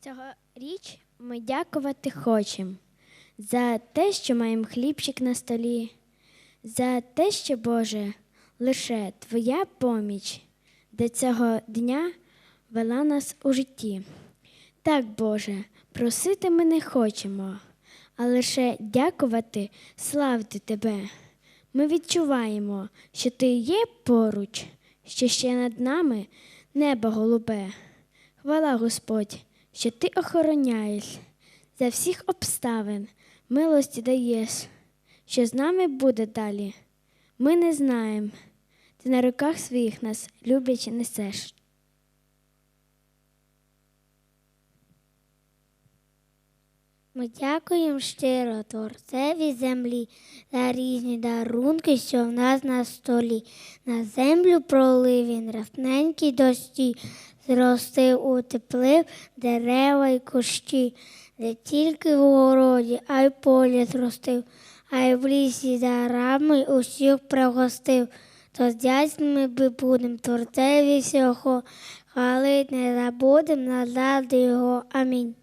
Цьогоріч ми дякувати хочемо за те, що маємо хлібчик на столі, за те, що, Боже, лише Твоя поміч до цього дня вела нас у житті. Так, Боже, просити ми не хочемо, а лише дякувати, славити Тебе. Ми відчуваємо, що Ти є поруч, що ще над нами небо голубе. Хвала, Господь, що Ти охороняєш за всіх обставин, милості даєш, що з нами буде далі. Ми не знаємо. Ти на руках своїх нас люблячи несеш. Ми дякуємо щиро творцеві землі за різні дарунки, що в нас на столі. На землю пролив він рясненькі дощі, зростив, утеплив дерева й кущі, не тільки в городі, а й полі зростив, а й в лісі дарами усіх пригостив. То вдячними ми будем творцеві всього, хвалить не забудем назавжди його. Амінь.